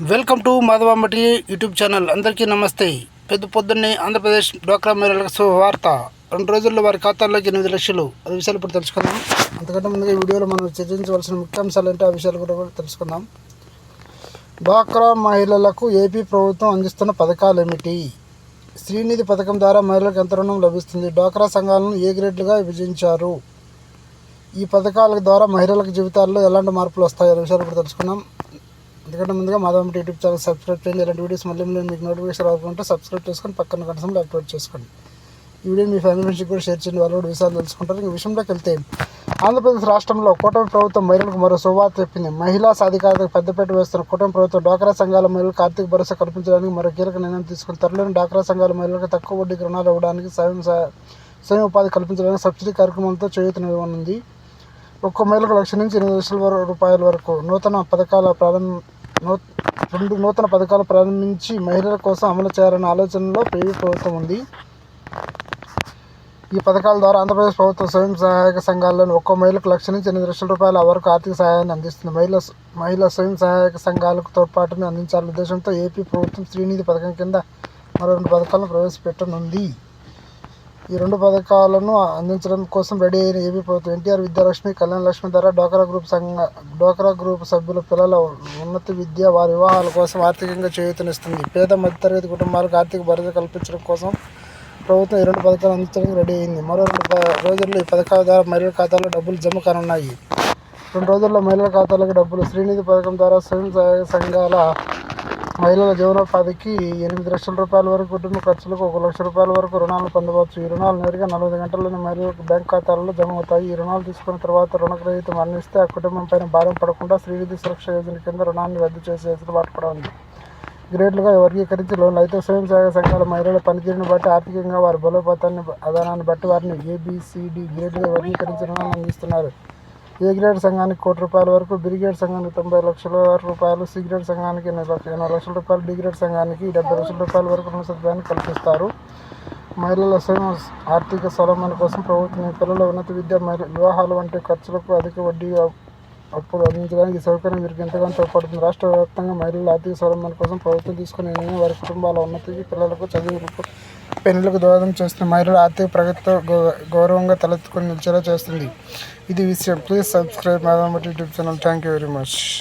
Welcome to Madhavammati YouTube channel. అందరికీ నమస్తే. పెద్ద పొద్దున్నే ఆంధ్రప్రదేశ్ డ్వాక్రా మహిళలకు శుభవార్త రెండు రోజుల్లో వారి ఖాతాల్లోకి ఎనిమిది లక్షలు. అది విషయాలు ఇప్పుడు తెలుసుకుందాం. అంతకంటే ముందుగా వీడియోలో మనం చర్చించవలసిన ముఖ్యాంశాలు ఏంటో ఆ విషయాలు కూడా తెలుసుకుందాం. డ్వాక్రా మహిళలకు ఏపీ ప్రభుత్వం అందిస్తున్న పథకాలు ఏమిటి? శ్రీనిధి పథకం ద్వారా మహిళలకు ఎంత రుణం లభిస్తుంది? డ్వాక్రా సంఘాలను ఏ గ్రేడ్లుగా విభజించారు? ఈ పథకాల ద్వారా మహిళలకు జీవితాల్లో ఎలాంటి మార్పులు వస్తాయో? విషయాలు కూడా తెలుసుకున్నాం ఎందుకంటే ముందుగా మాధవం యూట్యూబ్ ఛానల్ సబ్స్క్రైబ్ చేయండి. ఇలాంటి వీడియోస్ మళ్ళీ మళ్ళీ మీకు నోటిఫికేషన్ రాకుంటే సబ్స్క్రైబ్ చేసుకొని పక్కన కనసం యాక్టివేట్ చేసుకోండి. ఈ వీడియో మీ ఫ్యామిలీ నుంచి కూడా షేర్ చేయండి. వాళ్ళు కూడా విషయాలు తెలుసుకుంటారు. ఈ విషయంలోకి వెళ్తే ఆంధ్రప్రదేశ్ రాష్ట్రంలో కూటమి ప్రభుత్వం మహిళలకు మరో శుభవార్త చెప్పింది. మహిళా సాధికారతకు పెద్దపేట వేస్తున్న కూటమి ప్రభుత్వం డ్వాక్రా సంఘాల మహిళలకు ఆర్థిక భరోసా కల్పించడానికి మరో కీలక నిర్ణయం తీసుకుని త్వరలోని డ్వాక్రా సంఘాల మహిళలకు తక్కువ వడ్డీకి రుణాలు ఇవ్వడానికి స్వయం స్వయం ఉపాధి కల్పించడానికి సబ్సిడీ కార్యక్రమంతో చేయూతనివ్వనుంది ఒక్కో మహిళకు లక్ష నుంచి ఎనిమిది లక్షల రూపాయల వరకు నూతన పథకాల ప్రారంభ రెండు నూతన పథకాలు ప్రారంభించి మహిళల కోసం అమలు చేయాలనే ఆలోచనలో ఏపీ ప్రభుత్వం ఉంది. ఈ పథకాల ద్వారా ఆంధ్రప్రదేశ్ ప్రభుత్వం స్వయం సహాయక సంఘాలను ఒక్కో మహిళకు లక్ష నుంచి ఎనిమిది లక్షల రూపాయల వరకు ఆర్థిక సహాయాన్ని అందిస్తుంది. మహిళ మహిళా స్వయం సహాయక సంఘాలకు తోడ్పాటును అందించాలనే ఉద్దేశంతో ఏపీ ప్రభుత్వం శ్రీనిధి పథకం కింద మరో రెండు పథకాలను ప్రవేశపెట్టనుంది. ఈ రెండు పథకాలను అందించడం కోసం రెడీ అయిన ఏపీ ప్రభుత్వం ఎన్టీఆర్ విద్యాలక్ష్మి కళ్యాణ లక్ష్మి ద్వారా డోకరా గ్రూప్ సంఘ డోకరా గ్రూప్ సభ్యుల పిల్లల ఉన్నత విద్య వారి వివాహాల కోసం ఆర్థికంగా చేయూతనిస్తుంది. పేద మధ్యతరగతి కుటుంబాలకు ఆర్థిక భద్రత కల్పించడం కోసం ప్రభుత్వం ఈ రెండు పథకాలు అందించడానికి రెడీ అయింది. మరో రెండు రోజుల్లో ఈ పథకాల ద్వారా మహిళల ఖాతాలో డబ్బులు జమ కానున్నాయి. రెండు రోజుల్లో మహిళల ఖాతాలకు డబ్బులు శ్రీనిధి పథకం ద్వారా స్వయం సహాయక సంఘాల మహిళల జీవనోపాధికి ఎనిమిది లక్షల రూపాయల వరకు కుటుంబ ఖర్చులకు ఒక లక్ష రూపాయల వరకు రుణాలు పొందవచ్చు. ఈ రుణాలు నేరుగా నలభై గంటల్లోనే మహిళలకు బ్యాంక్ ఖాతాలలో జమ అవుతాయి. ఈ రుణాలు తీసుకున్న తర్వాత రుణగ్రహీత మరణిస్తే ఆ కుటుంబం పైన భారం పడకుండా శ్రీవిధి సురక్ష యోజన కింద రుణాన్ని రద్దు చేసే వెసులుబాటు కూడా ఉంది గ్రేడ్లుగా వర్గీకరించి లోన్లు అయితే స్వయం సహాయక సంఘాల మహిళల పనితీరును బట్టి ఆర్థికంగా వారి బలోపేతాన్ని ఆధారాన్ని బట్టి వారిని ఏబిసిడి గ్రేడ్లుగా వర్గీకరించి రుణాలు అందిస్తున్నారు. ఏ గ్రేడ్ సంఘానికి కోటి రూపాయల వరకు బి గ్రేడ్ సంఘానికి తొంభై లక్షల రూపాయలు సి గ్రేడ్ సంఘానికి ఎనభై లక్షల రూపాయలు డి గ్రేడ్ సంఘానికి డెబ్బై లక్షల రూపాయల వరకు రుణ సదుపాయాన్ని కల్పిస్తారు. మహిళల స్వయం ఆర్థిక స్వలంబన కోసం ప్రభుత్వం పిల్లల ఉన్నత విద్య మరియు వివాహాలు వంటి ఖర్చులకు అధిక వడ్డీ అప్- అప్పుడు అందించడానికి ఈ సౌకర్యం వీరికి ఎంతగానో తోడ్పడుతుంది. రాష్ట్ర వ్యాప్తంగా మహిళల ఆర్థిక స్వలంబన కోసం ప్రభుత్వం తీసుకునే నిర్ణయం వారి కుటుంబాల ఉన్నతికి పిల్లలకు చదువులకు పెన్నులకు దోహదం చేస్తున్న మహిళల ఆర్థిక ప్రగతితో గౌ- గౌరవంగా తలెత్తుకొని నిలిచేలా చేస్తుంది. ఇది విషయం. Please subscribe Madhavamati YouTube channel. Thank you very much